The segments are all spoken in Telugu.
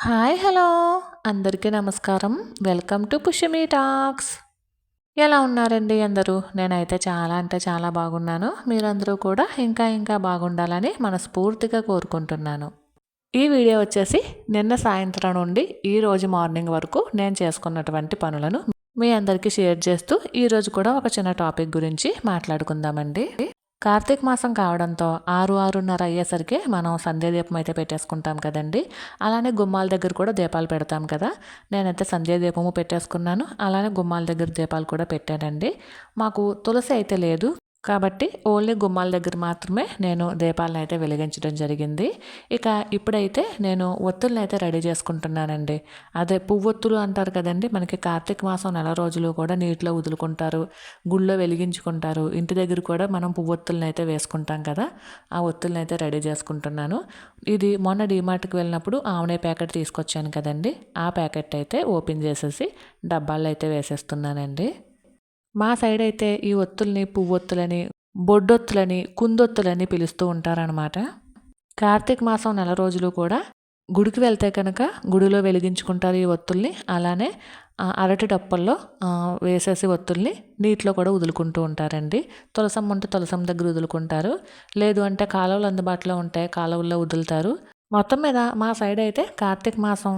హాయ్ హలో అందరికీ నమస్కారం. Welcome to Pushyami talks. ఎలా ఉన్నారండి అందరూ? నేనైతే చాలా అంటే చాలా బాగున్నాను. మీరందరూ కూడా ఇంకా ఇంకా బాగుండాలని మనస్ఫూర్తిగా కోరుకుంటున్నాను. ఈ వీడియో వచ్చేసి నిన్న సాయంత్రం నుండి ఈ రోజు మార్నింగ్ వరకు నేను చేసుకున్నటువంటి పనులను మీ అందరికీ షేర్ చేస్తూ ఈరోజు కూడా ఒక చిన్న టాపిక్ గురించి మాట్లాడుకుందామండి. కార్తీక మాసం కావడంతో ఆరు ఆరున్నర అయ్యేసరికి మనం సంధ్య దీపం అయితే పెట్టేసుకుంటాం కదండి. అలానే గుమ్మాల దగ్గర కూడా దీపాలు పెడతాం కదా. నేనైతే సంధ్య దీపము పెట్టేసుకున్నాను. అలానే గుమ్మాల దగ్గర దీపాలు కూడా పెట్టానండి. మాకు తులసి అయితే లేదు. కాబట్టి ఓన్లీ గుమ్మాల దగ్గర మాత్రమే నేను దీపాలను అయితే వెలిగించడం జరిగింది. ఇక ఇప్పుడైతే నేను ఒత్తులను అయితే రెడీ చేసుకుంటున్నానండి. అదే పువ్వొత్తులు అంటారు కదండి మనకి కార్తీక మాసం నెల రోజులు కూడా నీటిలో వదులుకుంటారు గుళ్ళో వెలిగించుకుంటారు. ఇంటి దగ్గర కూడా మనం పువ్వొత్తులను అయితే వేసుకుంటాం కదా ఆ ఒత్తులను అయితే రెడీ చేసుకుంటున్నాను. ఇది మొన్న డిమార్ట్కి వెళ్ళినప్పుడు ఆవునే ప్యాకెట్ తీసుకొచ్చాను కదండి ఆ ప్యాకెట్ అయితే ఓపెన్ చేసేసి డబ్బాల్లో అయితే వేసేస్తున్నానండి. మా సైడ్ అయితే ఈ ఒత్తుల్ని పువ్వొత్తులని బొడ్డొత్తులని కుందొత్తులని పిలుస్తూ ఉంటారనమాట కార్తీక మాసం నెల రోజులు కూడా గుడికి వెళ్తే కనుక గుడిలో వెలిగించుకుంటారు ఈ ఒత్తుల్ని. అలానే అరటి డప్పల్లో వేసేసి ఒత్తుల్ని నీటిలో కూడా వదులుకుంటూ ఉంటారండి. తులసమ్మ ఉంటే తులసమ్మ దగ్గర వదులుకుంటారు. లేదు అంటే కాలువలు అందుబాటులో ఉంటాయి కాలువల్లో వదులుతారు. మొత్తం మీద మా సైడ్ అయితే కార్తీక మాసం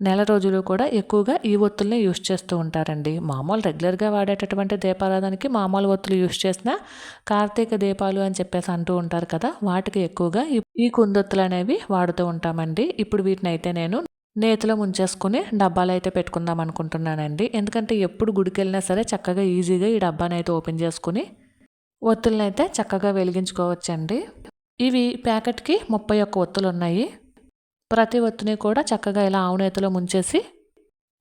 నెల రోజులు కూడా ఎక్కువగా ఈ ఒత్తుల్ని యూస్ చేస్తూ ఉంటారండి. మామూలు రెగ్యులర్గా వాడేటటువంటి దీపారాధనకి మామూలు ఒత్తులు యూస్ చేసిన కార్తీక దీపాలు అని చెప్పేసి అంటూ ఉంటారు కదా వాటికి ఎక్కువగా ఈ కుందొత్తులు అనేవి వాడుతూ ఉంటామండి. ఇప్పుడు వీటిని అయితే నేను నేతిలో ముంచేసుకుని డబ్బాలు అయితే పెట్టుకుందాం అనుకుంటున్నానండి. ఎందుకంటే ఎప్పుడు గుడికి వెళ్ళినా సరే చక్కగా ఈజీగా ఈ డబ్బాని అయితే ఓపెన్ చేసుకుని ఒత్తులను అయితే చక్కగా వెలిగించుకోవచ్చండి. ఇవి ప్యాకెట్కి ముప్పై ఒక్క ఒత్తులు ఉన్నాయి ప్రతి ఒత్తిని కూడా చక్కగా ఇలా ఆవునేతలో ముంచేసి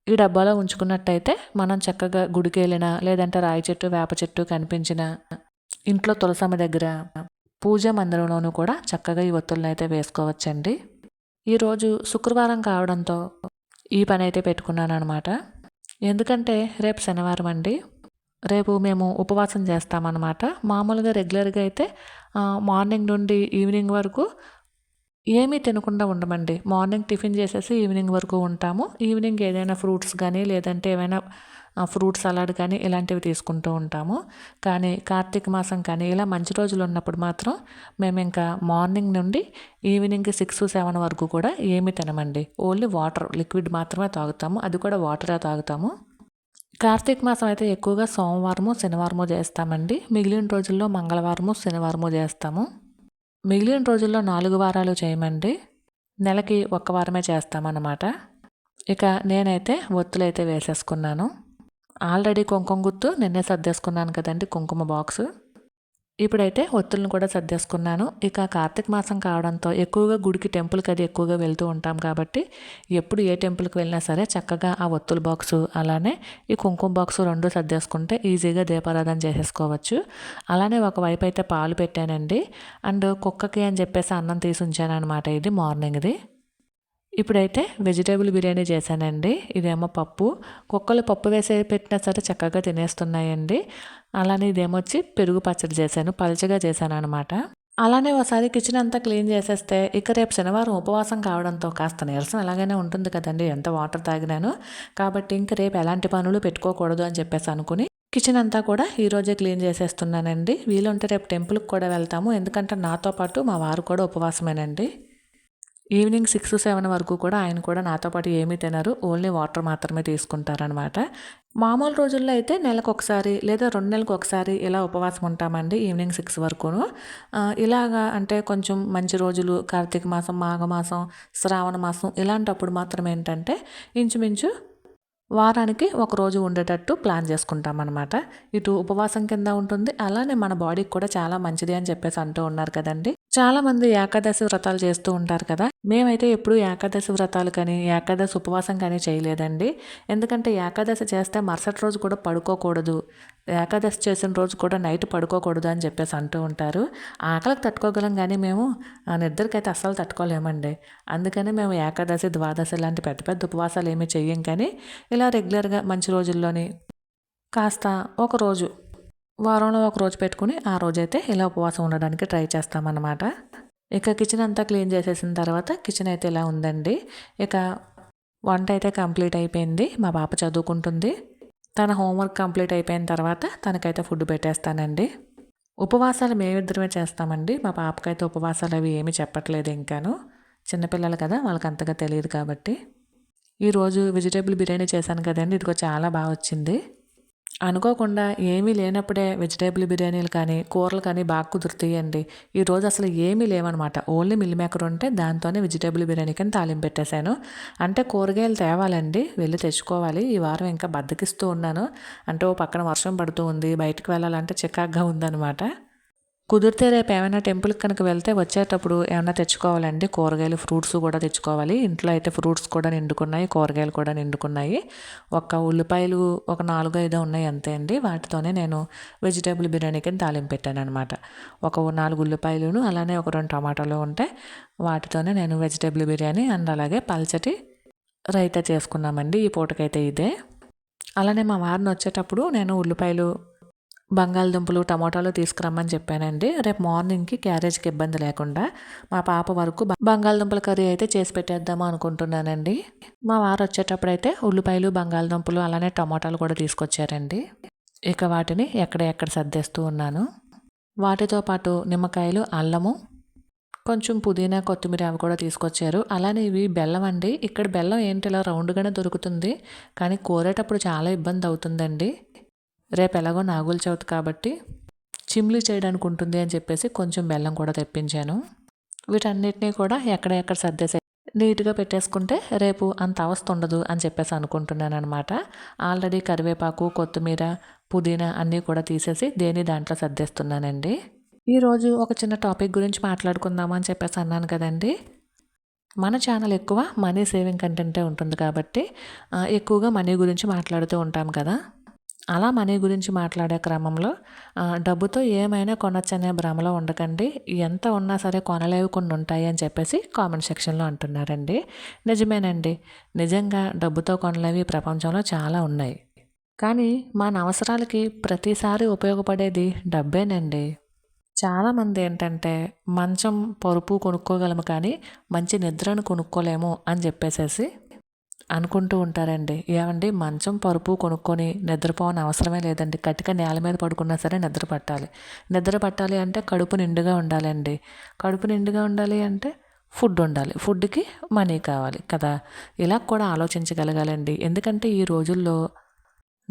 ఈ డబ్బాలో ఉంచుకున్నట్టయితే మనం చక్కగా గుడికి వెళ్ళినా లేదంటే రాయి చెట్టు వేప చెట్టు కనిపించిన ఇంట్లో తులసమ్మ దగ్గర పూజ మందిరంలోనూ కూడా చక్కగా ఈ ఒత్తులను అయితే వేసుకోవచ్చండి. ఈరోజు శుక్రవారం కావడంతో ఈ పని అయితే పెట్టుకున్నాను అనమాట ఎందుకంటే రేపు శనివారం అండి. రేపు మేము ఉపవాసం చేస్తామన్నమాట. మామూలుగా రెగ్యులర్గా అయితే మార్నింగ్ నుండి ఈవినింగ్ వరకు ఏమీ తినకుండా ఉండమండి. మార్నింగ్ టిఫిన్ చేసేసి ఈవినింగ్ వరకు ఉంటాము. ఈవినింగ్ ఏదైనా ఫ్రూట్స్ కానీ లేదంటే ఏమైనా ఫ్రూట్ సలాడ్ కానీ ఇలాంటివి తీసుకుంటూ ఉంటాము. కానీ కార్తీక మాసం కానీ ఇలా మంచి రోజులు ఉన్నప్పుడు మాత్రం మేము ఇంకా మార్నింగ్ నుండి ఈవినింగ్ సిక్స్ సెవెన్ వరకు కూడా ఏమీ తినమండి. ఓన్లీ వాటర్ లిక్విడ్ మాత్రమే తాగుతాము. అది కూడా వాటరే తాగుతాము. కార్తీక మాసం అయితే ఎక్కువగా సోమవారము శనివారము చేస్తామండి. మిగిలిన రోజుల్లో మంగళవారము శనివారము చేస్తాము. మిగిలిన రోజుల్లో నాలుగు వారాలు చేయమండి. నెలకి ఒక్క వారమే చేస్తామన్నమాట. ఇక నేనైతే ఒత్తులైతే వేసేసుకున్నాను. ఆల్రెడీ కుంకుమ గుర్తు నిన్నే సర్దేసుకున్నాను కదండి కుంకుమ బాక్స్. ఇప్పుడైతే ఒత్తులను కూడా సర్దేసుకున్నాను. ఇక కార్తీక మాసం కావడంతో ఎక్కువగా గుడికి టెంపుల్కి అది ఎక్కువగా వెళ్తూ ఉంటాం కాబట్టి ఎప్పుడు ఏ టెంపుల్కి వెళ్ళినా సరే చక్కగా ఆ ఒత్తుల బాక్సు అలానే ఈ కుంకుమ బాక్సు రెండు సర్దేసుకుంటే ఈజీగా దీపారాధన చేసేసుకోవచ్చు. అలానే ఒకవైపు అయితే పాలు పెట్టానండి. అండ్ కుక్కకి అని చెప్పేసి అన్నం తీసి ఉంచాను అనమాట ఇది. మార్నింగ్ది ఇప్పుడైతే వెజిటేబుల్ బిర్యానీ చేశానండి. ఇదేమో పప్పు. కుక్కలు పప్పు వేసే పెట్టినా సరే చక్కగా తినేస్తున్నాయండి. అలానే ఇదేమొచ్చి పెరుగు పచ్చడి చేశాను పలచగా చేశాను అనమాట అలానే ఒకసారి కిచెన్ అంతా క్లీన్ చేసేస్తే ఇక రేపు శనివారం ఉపవాసం కావడంతో కాస్త నీరసం ఎలాగైనా ఉంటుంది కదండి ఎంత వాటర్ తాగినాను. కాబట్టి ఇంక రేపు ఎలాంటి పనులు పెట్టుకోకూడదు అని చెప్పేసి అనుకుని కిచెన్ అంతా కూడా ఈరోజే క్లీన్ చేసేస్తున్నానండి. వీలుంటే రేపు టెంపుల్కి కూడా వెళ్తాము ఎందుకంటే నాతో పాటు మా వారు కూడా ఉపవాసమేనండి. ఈవినింగ్ సిక్స్ సెవెన్ వరకు కూడా ఆయన కూడా నాతో పాటు ఏమీ తినరు ఓన్లీ వాటర్ మాత్రమే తీసుకుంటారనమాట. మామూలు రోజుల్లో అయితే నెలకు ఒకసారి లేదా రెండు నెలలకు ఒకసారి ఇలా ఉపవాసం ఉంటామండి ఈవినింగ్ సిక్స్ వరకును. ఇలాగా అంటే కొంచెం మంచి రోజులు కార్తీక మాసం మాఘమాసం శ్రావణ మాసం ఇలాంటప్పుడు మాత్రం ఏంటంటే ఇంచుమించు వారానికి ఒక రోజు ఉండేటట్టు ప్లాన్ చేసుకుంటాం అనమాట ఇటు ఉపవాసం కింద ఉంటుంది అలానే మన బాడీకి కూడా చాలా మంచిది అని చెప్పేసి అంటూ ఉన్నారు కదండి. చాలా మంది ఏకాదశి వ్రతాలు చేస్తూ ఉంటారు కదా. మేమైతే ఎప్పుడు ఏకాదశి వ్రతాలు కానీ ఏకాదశి ఉపవాసం కానీ చేయలేదండి. ఎందుకంటే ఏకాదశి చేస్తే మరుసటి రోజు కూడా పడుకోకూడదు. ఏకాదశి చేసిన రోజు కూడా నైట్ పడుకోకూడదు అని చెప్పేసి అంటూ ఉంటారు. ఆకలికి తట్టుకోగలం కానీ మేము నిద్రకైతే అస్సలు తట్టుకోలేమండి. అందుకని మేము ఏకాదశి ద్వాదశి లాంటి పెద్ద పెద్ద ఉపవాసాలు ఏమీ చెయ్యం కానీ ఇలా రెగ్యులర్గా మంచి రోజుల్లోని కాస్త ఒక రోజు వారంలో ఒక రోజు పెట్టుకుని ఆ రోజైతే ఇలా ఉపవాసం ఉండడానికి ట్రై చేస్తామన్నమాట. ఇక కిచెన్ అంతా క్లీన్ చేసేసిన తర్వాత కిచెన్ అయితే ఇలా ఉందండి. ఇక వంట అయితే కంప్లీట్ అయిపోయింది. మా పాప చదువుకుంటుంది. తన హోంవర్క్ కంప్లీట్ అయిపోయిన తర్వాత తనకైతే ఫుడ్ పెట్టేస్తానండి. ఉపవాసాలు మేమిద్దరమే చేస్తామండి. మా పాపకైతే ఉపవాసాలు అవి ఏమీ చెప్పట్లేదు ఇంకాను. చిన్నపిల్లలు కదా వాళ్ళకి అంతగా తెలియదు కాబట్టి. ఈరోజు వెజిటేబుల్ బిర్యానీ చేశాను కదండి. ఇదిగో చాలా బాగా వచ్చింది. అనుకోకుండా ఏమీ లేనప్పుడే వెజిటేబుల్ బిర్యానీలు కానీ కూరలు కానీ బాగా కుదురుతాయండి. ఈరోజు అసలు ఏమీ లేవన్నమాట. ఓన్లీ మిల్ మేకర్ ఉంటే దాంతోనే వెజిటేబుల్ బిర్యానీ కానీ తాలింపు పెట్టేశాను. అంటే కూరగాయలు తేవాలండి వెళ్ళి తెచ్చుకోవాలి. ఈ వారం ఇంకా బద్దకిస్తూ ఉన్నాను. అంటే ఓ పక్కన వర్షం పడుతూ ఉంది బయటకు వెళ్ళాలంటే చికాగ్గా ఉందన్నమాట. కుదిరితే రేపు ఏమైనా టెంపుల్కి కనుక వెళ్తే వచ్చేటప్పుడు ఏమైనా తెచ్చుకోవాలండి? కూరగాయలు ఫ్రూట్స్ కూడా తెచ్చుకోవాలి. ఇంట్లో అయితే ఫ్రూట్స్ కూడా నిండుకున్నాయి కూరగాయలు కూడా నిండుకున్నాయి. ఒక ఉల్లిపాయలు ఒక నాలుగు ఐదు ఉన్నాయి అంతే అండి. వాటితోనే నేను వెజిటేబుల్ బిర్యానీకి తాలింపు పెట్టాను అనమాట ఒక నాలుగు ఉల్లిపాయలును అలానే ఒక రెండు టమాటాలు ఉంటే వాటితోనే నేను వెజిటేబుల్ బిర్యానీ అండ్ అలాగే పల్చటి రైతా చేసుకున్నామండి. ఈ పూటకైతే ఇదే. అలానే మా వారిని వచ్చేటప్పుడు నేను ఉల్లిపాయలు బంగాళదుంపలు టమాటాలు తీసుకురమ్మని చెప్పానండి. రేపు మార్నింగ్కి క్యారేజ్కి ఇబ్బంది లేకుండా మా పాప వరకు బంగాళదుంపల కర్రీ అయితే చేసి పెట్టేద్దాము అనుకుంటున్నానండి. మా వారు వచ్చేటప్పుడైతే ఉల్లిపాయలు బంగాళదుంపలు అలానే టమాటాలు కూడా తీసుకొచ్చారండి. ఇక వాటిని ఎక్కడ ఎక్కడ సర్దేస్తూ ఉన్నాను. వాటితో పాటు నిమ్మకాయలు అల్లము కొంచెం పుదీనా కొత్తిమీర అవి కూడా తీసుకొచ్చారు. అలానే ఇవి బెల్లం అండి. ఇక్కడ బెల్లం ఏంటి ఇలా రౌండ్గానే దొరుకుతుంది. కానీ కోరేటప్పుడు చాలా ఇబ్బంది అవుతుందండి. రేపు ఎలాగో నాగుల చవితి కాబట్టి చిమ్లీ చేయడానికి ఉంటుంది అని చెప్పేసి కొంచెం బెల్లం కూడా తెప్పించాను. వీటన్నిటినీ కూడా ఎక్కడెక్కడ సర్దేసే నీట్గా పెట్టేసుకుంటే రేపు అంత అవస్థ ఉండదు అని చెప్పేసి అనుకుంటున్నాను అనమాట ఆల్రెడీ కరివేపాకు కొత్తిమీర పుదీనా అన్నీ కూడా తీసేసి దేని దాంట్లో సర్దేస్తున్నానండి? ఈరోజు ఒక చిన్న టాపిక్ గురించి మాట్లాడుకుందామని అని చెప్పేసి అన్నాను కదండి. మన ఛానల్ ఎక్కువ మనీ సేవింగ్ కంటెంటే ఉంటుంది కాబట్టి ఎక్కువగా మనీ గురించి మాట్లాడుతూ ఉంటాం కదా. అలా మనీ గురించి మాట్లాడే క్రమంలో డబ్బుతో ఏమైనా కొనొచ్చనే భ్రమలో ఉండకండి. ఎంత ఉన్నా సరే కొనలేవు కొన్ని ఉంటాయి అని చెప్పేసి కామెంట్ సెక్షన్లో అంటున్నారండి. నిజమేనండి. నిజంగా డబ్బుతో కొనలేవి ప్రపంచంలో చాలా ఉన్నాయి. కానీ మన అవసరాలకి ప్రతిసారి ఉపయోగపడేది డబ్బేనండి. చాలామంది ఏంటంటే మంచం పరుపు కొనుక్కోగలము కానీ మంచి నిద్రను కొనుక్కోలేము అని చెప్పేసేసి అనుకుంటూ ఉంటారండి. ఏమండి? మంచం పరుపు కొనుక్కొని నిద్రపోవని అవసరమే లేదండి. కటిక నేల మీద పడుకున్నా సరే నిద్ర పట్టాలి. నిద్ర పట్టాలి అంటే కడుపు నిండుగా ఉండాలండి. కడుపు నిండుగా ఉండాలి అంటే ఫుడ్ ఉండాలి. ఫుడ్కి మనీ కావాలి కదా. ఇలా కూడా ఆలోచించగలగాలండి. ఎందుకంటే ఈ రోజుల్లో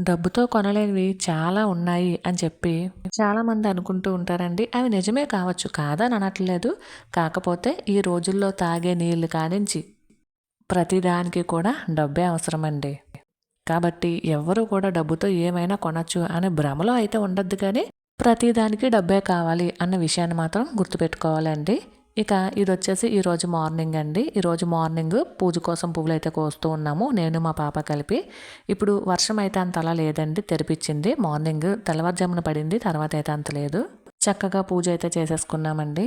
డబ్బుతో కొనలేనివి చాలా ఉన్నాయి అని చెప్పి చాలామంది అనుకుంటూ ఉంటారండి. అవి నిజమే కావచ్చు. కాదని అనట్లేదు. కాకపోతే ఈ రోజుల్లో తాగే నీళ్ళు కానించి ప్రతిదానికి కూడా డబ్బే అవసరమండి. కాబట్టి ఎవ్వరూ కూడా డబ్బుతో ఏమైనా కొనచ్చు అనే భ్రమలో అయితే ఉండద్దు కానీ ప్రతిదానికి డబ్బే కావాలి అన్న విషయాన్ని మాత్రం గుర్తుపెట్టుకోవాలండి. ఇక ఇది వచ్చేసి ఈరోజు మార్నింగ్ అండి. ఈరోజు మార్నింగ్ పూజ కోసం పువ్వులు అయితే కోస్తూ ఉన్నాము. నేను మా పాప కలిపి. ఇప్పుడు వర్షం అయితే అంత అలా లేదండి తెరిపించింది. మార్నింగ్ తెల్లవారుజామున పడింది తర్వాత అయితే అంత లేదు. చక్కగా పూజ అయితే చేసేసుకున్నామండి.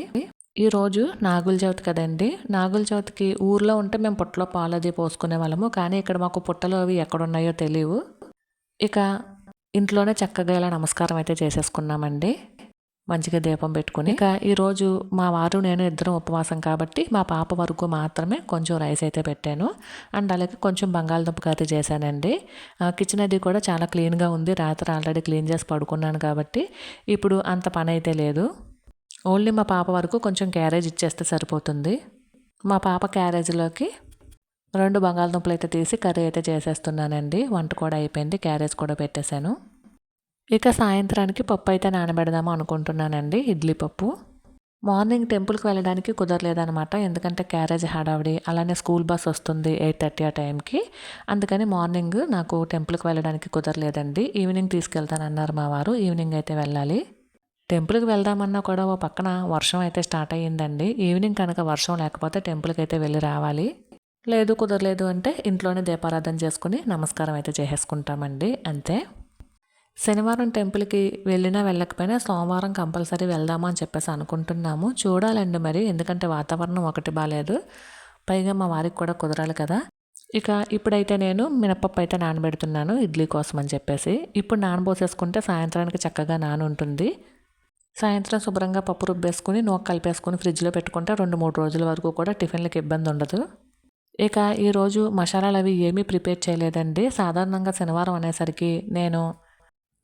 ఈరోజు నాగుల చవితి కదండి. నాగుల చవితికి ఊర్లో ఉంటే మేము పుట్టలో పాలు అది పోసుకునే వాళ్ళము. కానీ ఇక్కడ మాకు పుట్టలు అవి ఎక్కడున్నాయో తెలియవు. ఇక ఇంట్లోనే చక్కగా ఇలా నమస్కారం అయితే చేసేసుకున్నామండి. మంచిగా దీపం పెట్టుకుని. ఇక ఈరోజు మా వారు నేను ఇద్దరం ఉపవాసం కాబట్టి మా పాప వరకు మాత్రమే కొంచెం రైస్ అయితే పెట్టాను. అండ్ అలాగే కొంచెం బంగాళదుంప కర్రీ చేశానండి. కిచెన్ అది కూడా చాలా క్లీన్గా ఉంది. రాత్రి ఆల్రెడీ క్లీన్ చేసి పడుకున్నాను కాబట్టి ఇప్పుడు అంత పని అయితే లేదు. ఓన్లీ మా పాప వరకు కొంచెం క్యారేజ్ ఇచ్చేస్తే సరిపోతుంది. మా పాప క్యారేజ్లోకి రెండు బంగాళదుంపలు అయితే తీసి కర్రీ అయితే చేసేస్తున్నానండి. వంట కూడా అయిపోయింది క్యారేజ్ కూడా పెట్టేశాను. ఇక సాయంత్రానికి పప్పు అయితే నానబెడదాము అనుకుంటున్నానండి ఇడ్లీ పప్పు. మార్నింగ్ టెంపుల్కి వెళ్ళడానికి కుదరలేదనమాట ఎందుకంటే క్యారేజ్ హడావిడి అలానే స్కూల్ బస్ వస్తుంది ఎయిట్ థర్టీ ఆ టైంకి. అందుకని మార్నింగ్ నాకు టెంపుల్కి వెళ్ళడానికి కుదరలేదండి. ఈవినింగ్ తీసుకెళ్తానన్నారు మా వారు ఈవినింగ్ అయితే వెళ్ళాలి. టెంపుల్కి వెళ్దామన్నా కూడా ఓ పక్కన వర్షం అయితే స్టార్ట్ అయ్యిందండి. ఈవినింగ్ కనుక వర్షం లేకపోతే టెంపుల్కి అయితే వెళ్ళి రావాలి. లేదు కుదరలేదు అంటే ఇంట్లోనే దీపారాధన చేసుకుని నమస్కారం అయితే చేసేసుకుంటామండి. అంతే. శనివారం టెంపుల్కి వెళ్ళినా వెళ్ళకపోయినా సోమవారం కంపల్సరీ వెళ్దామా అని చెప్పేసి అనుకుంటున్నాము. చూడాలండి మరి ఎందుకంటే వాతావరణం ఒకటి బాగాలేదు పైగా మా వారికి కూడా కుదరాలి కదా. ఇక ఇప్పుడైతే నేను మినపప్పు అయితే నానబెడుతున్నాను ఇడ్లీ కోసం అని చెప్పేసి. ఇప్పుడు నానబోసేసుకుంటే సాయంత్రానికి చక్కగా నానుంటుంది. సాయంత్రం శుభ్రంగా పప్పు రుబ్బేసుకుని నూక కలిపేసుకుని ఫ్రిడ్జ్లో పెట్టుకుంటే రెండు మూడు రోజుల వరకు కూడా టిఫిన్లకు ఇబ్బంది ఉండదు. ఇక ఈరోజు మసాలాలు అవి ఏమీ ప్రిపేర్ చేయలేదండి. సాధారణంగా శనివారం అనేసరికి నేను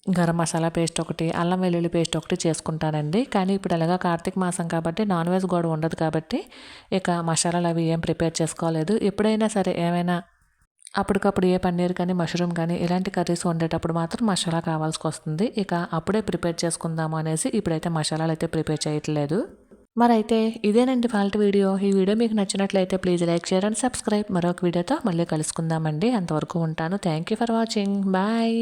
గరం మసాలా పేస్ట్ ఒకటి అల్లం వెల్లుల్లి పేస్ట్ ఒకటి చేసుకుంటానండి. కానీ ఇప్పుడు ఎలాగా కార్తీక మాసం కాబట్టి నాన్ వెజ్ కూడా ఉండదు కాబట్టి ఇక మసాలాలు అవి ఏం ప్రిపేర్ చేసుకోలేదు. ఎప్పుడైనా సరే ఏమైనా అప్పటికప్పుడు ఏ పన్నీర్ కానీ మష్రూమ్ కానీ ఇలాంటి కర్రీస్ వండేటప్పుడు మాత్రం మసాలా కావాల్సి వస్తుంది. ఇక అప్పుడే ప్రిపేర్ చేసుకుందాము అనేసి ఇప్పుడైతే మసాలాలు అయితే ప్రిపేర్ చేయట్లేదు. మరైతే ఇదేనండి ఫాల్ట్ వీడియో. ఈ వీడియో మీకు నచ్చినట్లయితే please like share and subscribe. మరొక వీడియోతో మళ్ళీ కలుసుకుందామండి. అంతవరకు ఉంటాను. Thank you for watching. Bye.